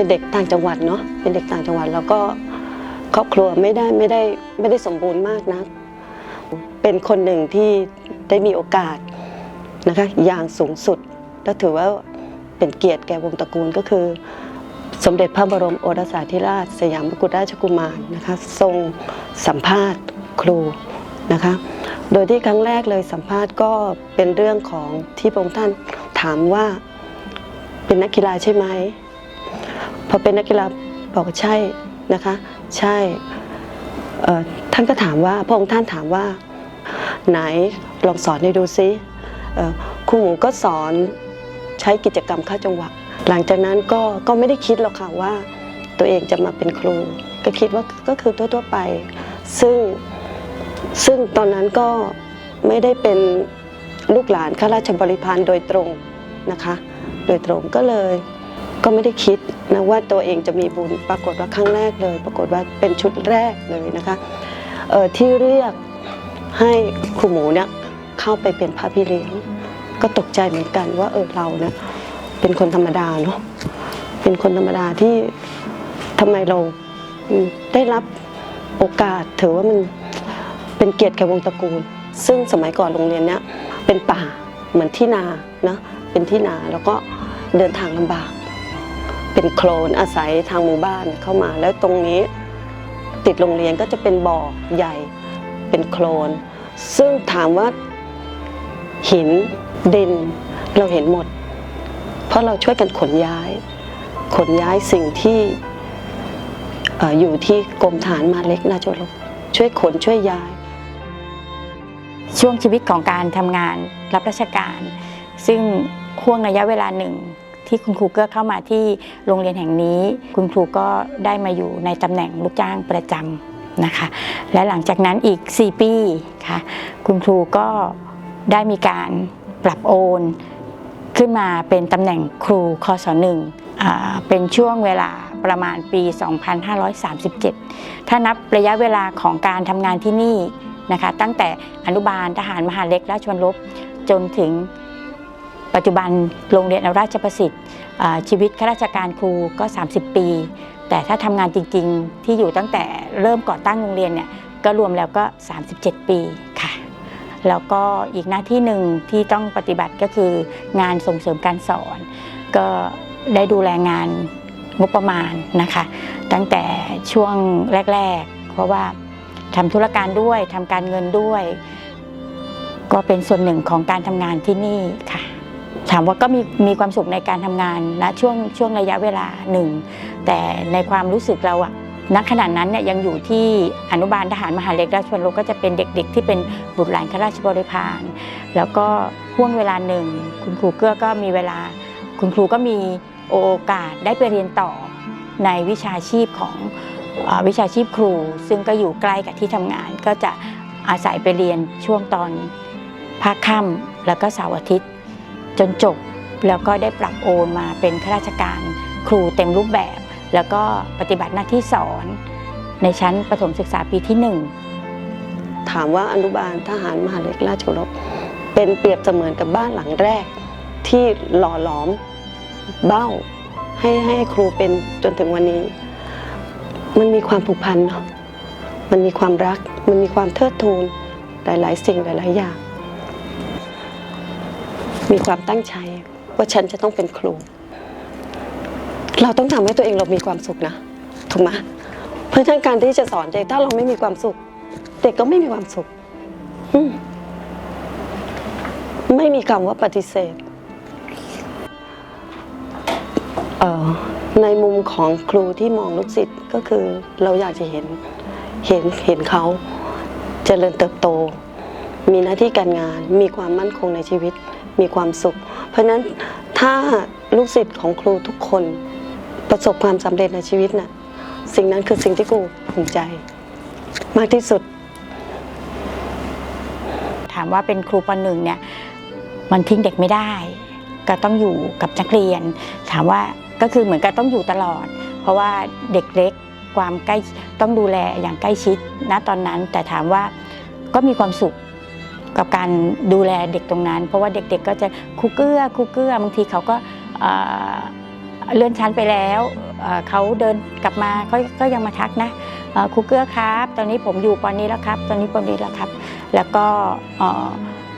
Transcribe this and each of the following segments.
เป็นเด็กต่างจังหวัดเนาะเป็นเด็กต่างจังหวัดแล้วก็ครอบครัวไม่ได้ไม่ได้ไม่ได้สมบูรณ์มากนะเป็นคนหนึ่งที่ได้มีโอกาสนะคะอย่างสูงสุด และถือว่าเป็นเกียรติแก่วงตระกูลก็คือ สมเด็จพระบรมโอรสาธิราช สยามกุฎราชกุมารนะคะทรงสัมภาษณ์ครูนะคะโดยที่ครั้งแรกเลยสัมภาษณ์ก็เป็นเรื่องของที่พระองค์ท่านถามว่าเป็นนักกีฬาใช่ไหม พอเป็นนักกีฬาบอกใช่นะคะ ใช่ท่านก็ถามว่าพระองค์ท่านถามว่า ไหนลองสอนให้ดูซิครูหมูก็สอนใช้กิจกรรมเข้าจังหวะ หลังจากนั้นก็ก็ไม่ได้คิดหรอกค่ะว่าตัวเองจะมาเป็นครู ก็คิดว่าก็คือทั่วๆไป ซึ่งซึ่งตอนนั้นก็ไม่ได้เป็นลูกหลานข้าราชบริพารโดยตรงนะคะ โดยตรงก็เลยก็ไม่ได้คิด นะว่าตัวเองจะมีบุญปรากฏว่าครั้งแรกเลย ปรากฏว่าเป็นชุดแรกเลยนะคะที่เรียกให้ครูหมูเนี่ยเข้าไปเป็นพระพี่เลี้ยง ก็ตกใจเหมือนกันว่าเออเราเนี่ยเป็นคนธรรมดาเนาะเป็นคนธรรมดาที่ทำไมเราได้รับโอกาสถือว่ามันเป็นเกียรติแก่วงตระกูล ซึ่งสมัยก่อนโรงเรียนเนี้ยเป็นป่าเหมือนที่นานะเป็นที่นาแล้วก็เดินทางลำบาก เป็นโคลนอาศัยทางหมู่บ้านเข้ามา แล้วตรงนี้ติดโรงเรียนก็จะเป็นบ่อใหญ่เป็นโคลน ซึ่งถามว่าหินดินเราเห็นหมด เพราะเราช่วยกันขนย้าย ขนย้ายสิ่งที่อออยู่ที่กรมฐานมาเล็กนาจรบช่วยขนช่วยย้าย ช่วงชีวิตของการทำงานรับราชการ ซึ่งห่วงระยะเวลาหนึ่ง ที่คุณครูเกื้อเข้ามาที่โรงเรียนแห่งนี้ คุณครูก็ได้มาอยู่ในตำแหน่งลูกจ้างประจำนะคะ และหลังจากนั้นอีก 4 ปีค่ะคุณครูก็ได้มีการปรับโอนขึ้นมาเป็นตำแหน่งครูคศหนึ่งอ่าเป็นช่วงเวลาประมาณปี 2537 ถ้านับระยะเวลาของการทำงานที่นี่นะคะ ตั้งแต่อนุบาลทหารมหาเล็กราชวรลบจนถึง ปัจจุบันโรงเรียนอราชประสิทธิ์ชีวิตข้าราชการครูก็ 30 ปี แต่ถ้าทำงานจริงๆ ที่อยู่ตั้งแต่เริ่มก่อตั้งโรงเรียนเนี่ยก็รวมแล้วก็ 37 ปีค่ะ แล้วก็อีกหน้าที่หนึ่งที่ต้องปฏิบัติก็คืองานส่งเสริมการสอน ก็ได้ดูแลงานงบประมาณนะคะ ตั้งแต่ช่วงแรก ๆ เพราะว่าทำธุรการด้วยทำการเงินด้วย ก็เป็นส่วนหนึ่งของการทำงานที่นี่ค่ะ ถามว่าก็มีมีความสุขในการทำงานนะช่วงช่วงระยะเวลาหนึ่งแต่ในความรู้สึกเราอะณขณะนั้นเนี่ยยังอยู่ที่อนุบาลทหารมหาเล็กราชวรลบก็จะเป็นเด็กๆ ที่เป็นบุตรหลานข้าราชบริพารแล้วก็ห่วงเวลาหนึ่ง คุณครูเกื้อก็มีเวลา คุณครูก็มีโอกาสได้ไปเรียนต่อในวิชาชีพของอวิชาชีพครู ซึ่งก็อยู่ใกล้กับที่ทำงาน ก็จะอาศัยไปเรียนช่วงตอนภาคค่ำแล้วก็เสาร์อาทิตย์ จนจบแล้วก็ได้ปรับโอนมาเป็นข้าราชการครูเต็มรูปแบบ แล้วก็ปฏิบัติหน้าที่สอน ในชั้นประถมศึกษาปีที่หนึ่งถามว่าอนุบาลทหารมหาเล็กราชโอรบเป็นเปรียบเสมือนกับบ้านหลังแรก ที่หล่อหลอมเบ้า ให้ให้ครูเป็นจนถึงวันนี้ มันมีความผูกพันเนาะมันมีความรัก มันมีความเทิดทูนหลายๆ สิ่งหลายๆอย่าง มีความตั้งใจว่าฉันจะต้องเป็นครู เราต้องทำให้ตัวเองเรามีความสุขนะถูกไหมเพราะฉะนั้นการที่จะสอนเด็กถ้าเราไม่มีความสุข เด็กก็ไม่มีความสุขมไม่มีคำว่าปฏิเสธเออในมุมของครูที่มองลูกศิษย์ก็คือเราอยากจะเห็นเห็นเห็นเขาเจริญเติบโต มีหน้าที่การงาน มีความมั่นคงในชีวิต มีความสุข เพราะฉะนั้นถ้าลูกศิษย์ของครูทุกคนประสบความสำเร็จในชีวิตน่ะสิ่งนั้นคือสิ่งที่ครูภูมิใจ มากที่สุด ถามว่าเป็นครูปหนึ่งเนี่ยมันทิ้งเด็กไม่ได้ ก็ต้องอยู่กับนักเรียน ถามว่าก็คือเหมือนกับต้องอยู่ตลอด เพราะว่าเด็กเล็กความใกล้ต้องดูแลอย่างใกล้ชิดณตอนนั้น แต่ถามว่าก็มีความสุข กับการดูแลเด็กตรงนั้น เพราะว่าเด็กๆก็จะครูเกื้อครูเกื้อบางทีเขาก็เลื่อนชั้นไปแล้วเขาเดินกลับมาก็ก็ยังมาทักนะครูเกื้อครับ ตอนนี้ผมอยู่ปอนนี้แล้วครับ ตอนนี้ปอนนี้แล้วครับ แล้วก็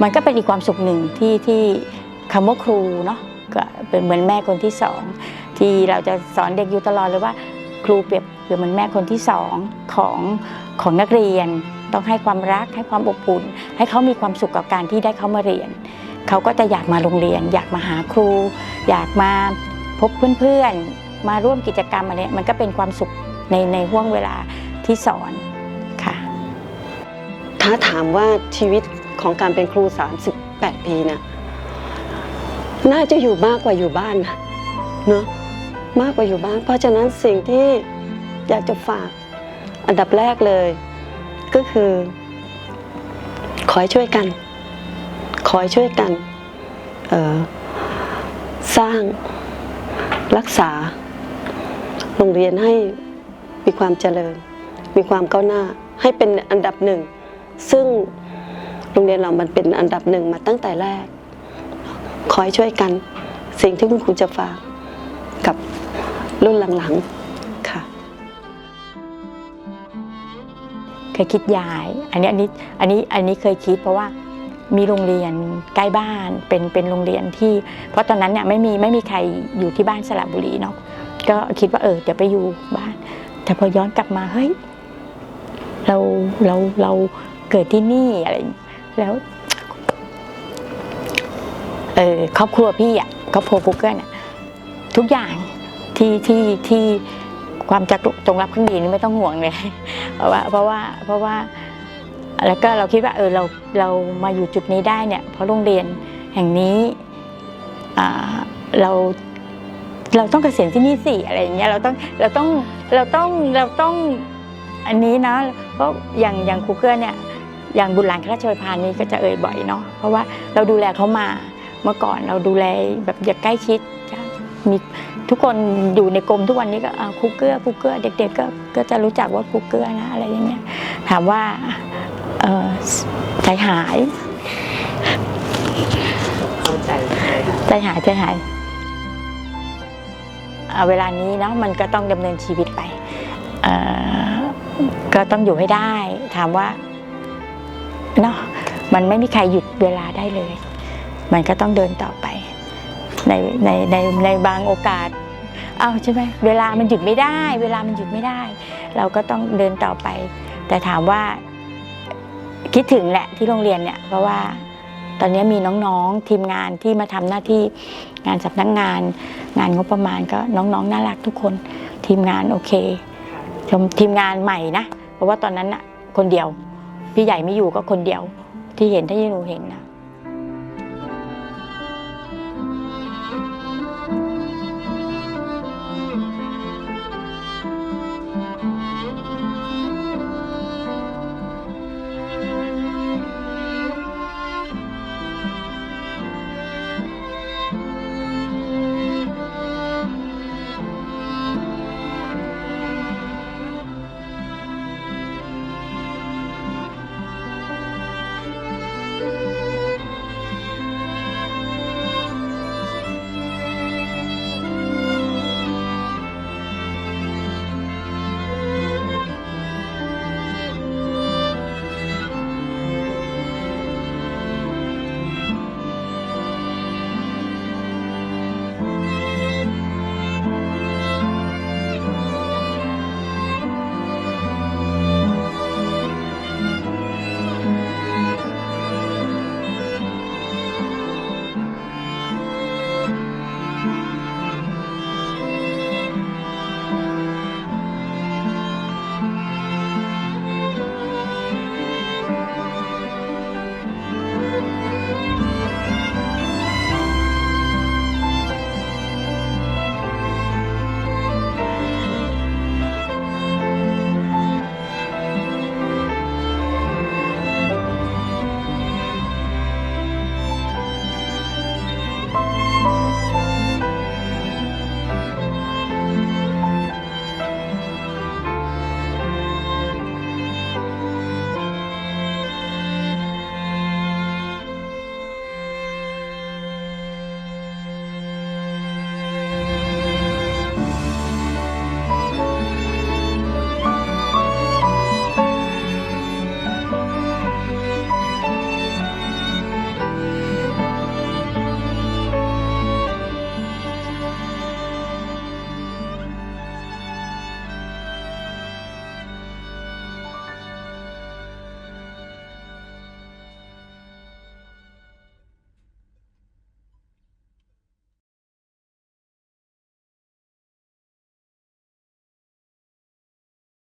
มันก็เป็นอีกความสุขหนึ่งที่ที่คำว่าครูเนาะก็เป็นเหมือนแม่คนที่สองที่เราจะสอนเด็กอยู่ตลอดเลยว่า ครูเปรียบ เปรียบเหมือนแม่คนที่สองของของนักเรียน ต้องให้ความรักให้ความอบอุ่นให้เขามีความสุขกับการที่ได้เขามาเรียน เขาก็จะอยากมาโรงเรียน อยากมาหาครู อยากมาพบเพื่อนๆ มาร่วมกิจกรรมอะไรมันก็เป็นความสุขในในห่วงเวลาที่สอนค่ะ ถ้าถามว่าชีวิตของการเป็นครู 38 ปีนะน่าจะอยู่มากกว่าอยู่บ้านนะเนาะมากกว่าอยู่บ้าน เพราะฉะนั้นสิ่งที่ อยากจะฝาก อันดับแรกเลย ก็คือ ขอให้ช่วยกัน ขอให้ช่วยกันสร้างรักษา โรงเรียนให้มีความเจริญ มีความก้าวหน้า ให้เป็นอันดับหนึ่ง ซึ่งโรงเรียนเรามันเป็นอันดับหนึ่งมาตั้งแต่แรก ขอให้ช่วยกัน สิ่งที่คุณครูจะฝากกับรุ่นหลังๆ เคยคิดย้าย อันนี้อันนี้อันนี้อันนี้เคยคิดเพราะว่ามีโรงเรียนใกล้บ้านเป็นเป็นโรงเรียนที่ เพราะตอนนั้นเนี่ยไม่มีไม่มีใครอยู่ที่บ้านสระบุรีเนาะก็คิดว่าเออเดี๋ยวไปอยู่บ้าน แต่พอย้อนกลับมาเฮ้ยเราเราเราเกิดที่นี่อะไรอย่างนี้แล้วเออครอบครัวพี่อะครอบครัวฟุกเกิลอะทุกอย่างที่ที่ที่ความจักจงรับข้างดีนี่ไม่ต้องห่วงเลย ราะว่าเพราะว่าเพราะว่าแล้วก็เราคิดว่าเออเราเรามาอยู่จุดนี้ได้เนี่ยเพราะโรงเรียนแห่งนี้เราเราต้องเกษียณที่นี่สิอะไรอย่างเงี้ยเราต้องเราต้องเราต้องเราต้องอันนี้นะเพราะอย่างอย่างครูเกื้อเนี่ยอย่างบุญหลานข้าราชบาลนี้ก็จะเอ่ยบ่อยเนาะเพราะว่าเราดูแลเขามาเมื่อก่อนเราดูแลแบบอย่าใกล้ชิดมี ทุกคนอยู่ในกรมทุกวันนี้ก็ครูเกื้อครูเกื้อเด็ก ๆ ก็ก็จะรู้จักว่าครูเกื้อนะอะไรอย่างเงี้ยถามว่าเใจหายเข้าใจใจหายใจหายเวลานี้เนาะมันก็ต้องดำเนินชีวิตไปก็ต้องอยู่ให้ได้ ถามว่าเนาะมันไม่มีใครหยุดเวลาได้เลย มันก็ต้องเดินต่อไป ในในในในบางโอกาส เอ้าใช่ไหมเวลามันหยุดไม่ได้ เวลามันหยุดไม่ได้ เราก็ต้องเดินต่อไป แต่ถามว่าคิดถึงแหละที่โรงเรียนเนี่ยเพราะว่าตอนนี้มีน้องๆทีมงานที่มาทำหน้าที่งานสำนักงาน งานงบประมาณก็น้องๆน่ารักทุกคนทีมงานโอเคชมทีมงานใหม่นะเพราะว่าตอนนั้นน่ะคนเดียว พี่ใหญ่ไม่อยู่ก็คนเดียวที่เห็นที่หนูเห็นนะ